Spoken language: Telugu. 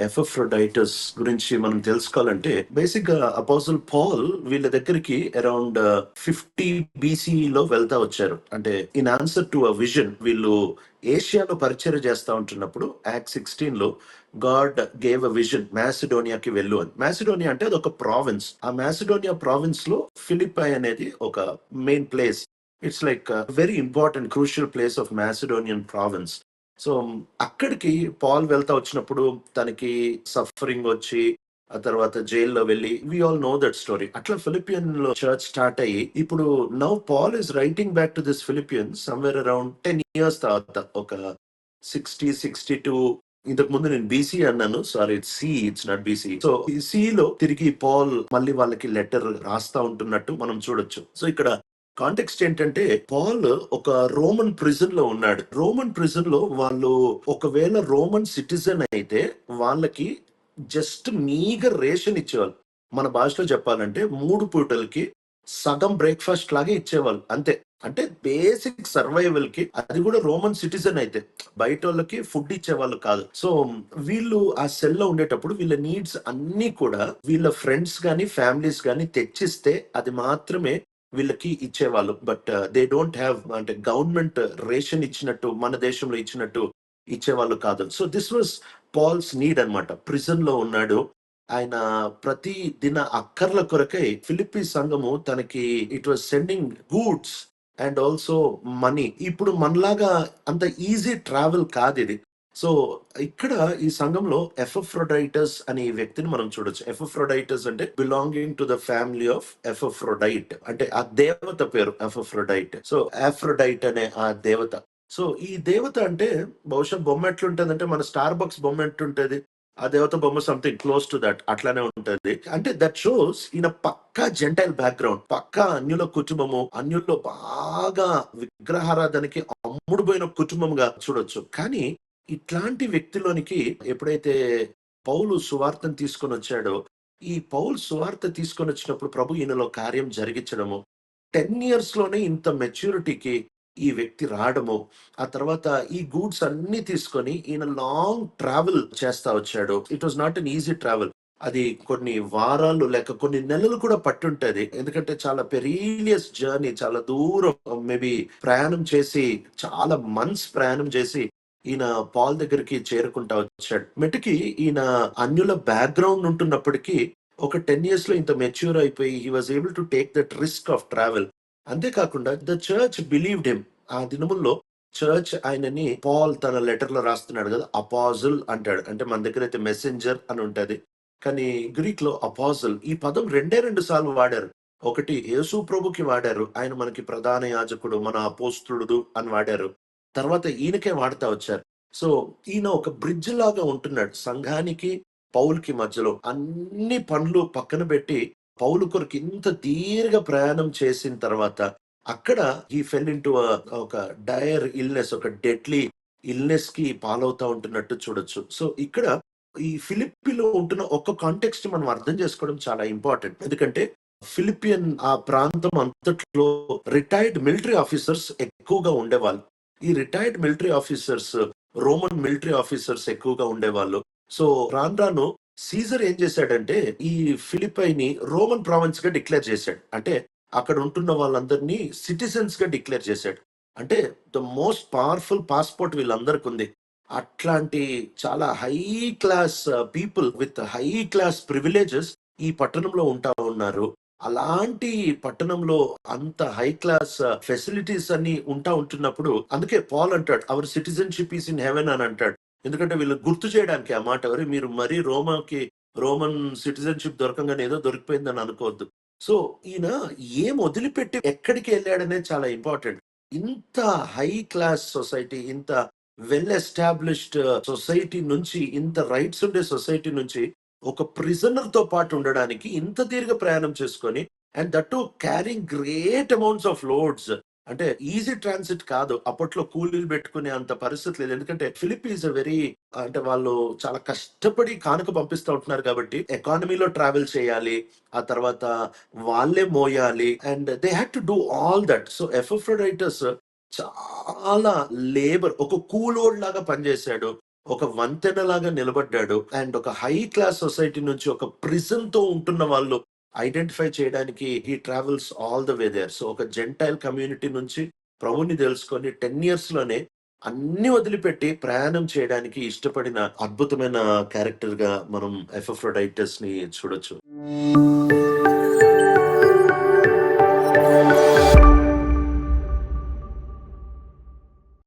ఎఫ్ఎఫ్రోడైటస్ గురించి మనం తెలుసుకోవాలంటే బేసిక్గా అపోజల్ పాల్ వీళ్ళ దగ్గరికి అరౌండ్ ఫిఫ్టీ uh, లో వెళ్తా వచ్చారు. అంటే in answer to a vision వీళ్ళు ఏషియాలో పరిచయం చేస్తూ ఉంటున్నప్పుడు యాక్ట్ సిక్స్టీన్లో గాడ్ గేవ్ అ విజన్ మ్యాసిడోనియాకి వెళ్ళు అని. మ్యాసిడోనియా అంటే అది ఒక ప్రావిన్స్ ఆ మ్యాసిడోనియా ప్రావిన్స్లో ఫిలిపై అనేది ఒక main place it's like very important crucial place of Macedonian province so అక్కడికి పాల్ వెళ్తా వచ్చినప్పుడు తనకి సఫరింగ్ వచ్చి ఆ తర్వాత జైల్లో వెళ్ళి we all know that story అట్లా ఫిలిపియన్లో చర్చ్ స్టార్ట్ అయ్యి ఇప్పుడు now Paul is writing back to this Philippian somewhere around ten years తర్వాత. ఒక సిక్స్టీ సిక్స్టీ టూ ఇంతకు ముందు నేను బీసీ అన్నాను. Sorry it's C it's not BC so ఈ సి లో తిరిగి పాల్ మళ్ళీ వాళ్ళకి లెటర్ రాస్తా ఉంటున్నట్టు మనం చూడొచ్చు. సో ఇక్కడ కాంటెక్స్ట్ ఏంటంటే పాల్ ఒక రోమన్ ప్రిజన్లో ఉన్నాడు. రోమన్ ప్రిజన్లో వాళ్ళు ఒకవేళ రోమన్ సిటిజన్ అయితే వాళ్ళకి జస్ట్ మీగర్ రేషన్ ఇచ్చేవాళ్ళు. మన భాషలో చెప్పాలంటే మూడు పూటలకి సగం బ్రేక్ఫాస్ట్ లాగే ఇచ్చేవాళ్ళు. అంతే. అంటే బేసిక్ సర్వైవల్కి అది కూడా రోమన్ సిటిజన్ అయితే. బయట వాళ్ళకి ఫుడ్ ఇచ్చేవాళ్ళు కాదు. సో వీళ్ళు ఆ సెల్లో ఉండేటప్పుడు వీళ్ళ నీడ్స్ అన్ని కూడా వీళ్ళ ఫ్రెండ్స్ గాని ఫ్యామిలీస్ గాని తెచ్చిస్తే అది మాత్రమే వీళ్ళకి ఇచ్చేవాళ్ళు. బట్ దే డోంట్ హ్యావ్ అంటే గవర్నమెంట్ రేషన్ ఇచ్చినట్టు మన దేశంలో ఇచ్చినట్టు ఇచ్చేవాళ్ళు కాదు. So this was Paul's need అన్నమాట. ప్రిజన్లో ఉన్నాడు. ఆయన ప్రతి దిన అక్కర్ల కొరకై ఫిలిప్పీ సంఘము తనకి it was sending goods and also money ఇప్పుడు మనలాగా అంత ఈజీ ట్రావెల్ కాదు ఇది. సో ఇక్కడ ఈ సంఘంలో ఎఫ్రొడైటస్ అనే వ్యక్తిని మనం చూడొచ్చు. ఎఫ్రొడైటస్ అంటే belonging to the family of Aphrodite అంటే ఆ దేవత పేరు ఎఫ్రొడైట్ సో ఆఫ్రోడైట్ అనే ఆ దేవత. సో ఈ దేవత అంటే బహుశా బొమ్మ ఎట్లుంటది అంటే మన స్టార్ బక్స్ బొమ్మ ఎట్లుంటది? ఆ దేవత బొమ్మ సంథింగ్ క్లోజ్ టు దట్ అట్లానే ఉంటది. అంటే దట్ షోస్ ఈయన పక్కా జెంటైల్ బ్యాక్గ్రౌండ్ పక్కా అన్యుల కుటుంబము. అన్యుల్లో బాగా విగ్రహారాధనకి అమ్ముడుపోయిన కుటుంబంగా చూడొచ్చు. కానీ ఇట్లాంటి వ్యక్తిలోనికి ఎప్పుడైతే పౌలు సువార్తను తీసుకొని వచ్చాడో ఈ పౌలు సువార్త తీసుకొని వచ్చినప్పుడు ప్రభు ఈయనలో కార్యం జరిగించడము టెన్ ఇయర్స్లోనే ఇంత మెచ్యూరిటీకి ఈ వ్యక్తి రావడము ఆ తర్వాత ఈ గూడ్స్ అన్ని తీసుకొని ఈయన లాంగ్ ట్రావెల్ చేస్తా వచ్చాడు. It was not an easy travel. అది కొన్ని వారాలు లేక కొన్ని నెలలు కూడా పట్టుంటది. ఎందుకంటే చాలా పెరీలియస్ జర్నీ చాలా దూరం మేబీ ప్రయాణం చేసి చాలా మంత్స్ ప్రయాణం చేసి ఈయన పాల్ దగ్గరికి చేరుకుంటా వచ్చాడు. మెటుకి ఈయన అన్యుల బ్యాక్గ్రౌండ్ ఉంటున్నప్పటికీ ఒక టెన్ ఇయర్స్లో ఇంత మెచ్యూర్ అయిపోయి he was able to take that risk of travel అంతేకాకుండా ద చర్చ్ బిలీవ్డ్ హిమ్ ఆ దినముల్లో చర్చ్ ఆయనని పాల్ తన లెటర్లో రాస్తున్నాడు కదా అపాజల్ అంటాడు. అంటే మన దగ్గర అయితే మెసెంజర్ అని ఉంటది. కానీ గ్రీక్లో అపాజల్ ఈ పదం రెండే రెండు సార్లు వాడారు. ఒకటి యేసు ప్రభుకి వాడారు. ఆయన మనకి ప్రధాన యాజకుడు మన అపోస్తుడు అని వాడారు. తర్వాత ఈయనకే వాడుతా వచ్చారు. సో ఈయన ఒక బ్రిడ్జ్ లాగా ఉంటున్నాడు. సంఘానికి పౌల్కి మధ్యలో అన్ని పనులు పక్కన పెట్టి పౌలు కొరకు ఇంత దీర్ఘ ప్రయాణం చేసిన తర్వాత అక్కడ ఈ ఫెల్ ఇంటూ ఒక డయర్ ఇల్నెస్ ఒక డెడ్లీ ఇల్నెస్కి పాలవుతా ఉంటున్నట్టు చూడొచ్చు. సో ఇక్కడ ఈ ఫిలిప్పీలో ఉంటున్న ఒక్క కాంటెక్స్ట్ మనం అర్థం చేసుకోవడం చాలా ఇంపార్టెంట్. ఎందుకంటే ఫిలిపియన్ ఆ ప్రాంతం అంతట్లో రిటైర్డ్ మిలిటరీ ఆఫీసర్స్ ఎక్కువగా ఉండేవాళ్ళు. ఈ retired military officers Roman military officers ఎక్కువగా ఉండేవాళ్ళు. సో రాను రాను సీజర్ ఏం చేశాడంటే ఈ ఫిలిపైని రోమన్ ప్రావిన్స్గా డిక్లేర్ చేశాడు. అంటే అక్కడ ఉంటున్న వాళ్ళందరినీ సిటిజన్స్గా డిక్లేర్ చేశాడు. అంటే ద మోస్ట్ పవర్ఫుల్ పాస్పోర్ట్ వీళ్ళందరికి ఉంది. అట్లాంటి చాలా high class people with high class privileges ఈ పట్టణంలో ఉంటా ఉన్నారు. అలాంటి పట్టణంలో అంత హై క్లాస్ ఫెసిలిటీస్ అన్ని ఉంటా ఉంటున్నప్పుడు అందుకే పాల్ అంటాడు our citizenship is in heaven అని అంటాడు. ఎందుకంటే వీళ్ళు గుర్తు చేయడానికి ఆ మాట ఎవరు మీరు మరీ రోమాకి రోమన్ సిటిజన్షిప్ దొరకంగానే ఏదో దొరికిపోయిందని అనుకోవద్దు. సో ఈయన ఏం వదిలిపెట్టి ఎక్కడికి వెళ్ళాడనేది చాలా ఇంపార్టెంట్ ఇంత హై క్లాస్ సొసైటీ ఇంత వెల్ ఎస్టాబ్లిష్డ్ సొసైటీ నుంచి ఇంత రైట్స్ ఉండే సొసైటీ నుంచి ఒక ప్రిజనర్తో పాటు ఉండడానికి ఇంత దీర్ఘ ప్రయాణం చేసుకొని and that to carrying great amounts of loads అంటే ఈజీ ట్రాన్సిట్ కాదు అప్పట్లో కూలీలు పెట్టుకునే అంత పరిస్థితి లేదు ఎందుకంటే ఫిలిప్ ఈజ్ అ వెరీ అంటే వాళ్ళు చాలా కష్టపడి కానుక పంపిస్తూ ఉంటున్నారు కాబట్టి ఎకానమీలో ట్రావెల్ చేయాలి ఆ తర్వాత వాళ్ళే మోయాలి and they had to do all that so ఎఫ్ఎఫ్రోడైటర్స్ చాలా లేబర్ ఒక కూలోడ్ లాగా పనిచేశాడు. ఒక వంతెనలాగా నిలబడ్డాడు. అండ్ ఒక హై క్లాస్ సొసైటీ నుంచి ఒక ప్రిజన్తో ఉంటున్న వాళ్ళు ఐడెంటిఫై చేయడానికి ఈ travels all the way there. So ఒక జెంటైల్ కమ్యూనిటీ నుంచి ప్రభుని తెలుసుకొని టెన్ ఇయర్స్లోనే అన్ని వదిలిపెట్టి ప్రయాణం చేయడానికి ఇష్టపడిన అద్భుతమైన క్యారెక్టర్గా మనం ఎఫ్ఎఫ్రోడైటస్ని చూడొచ్చు.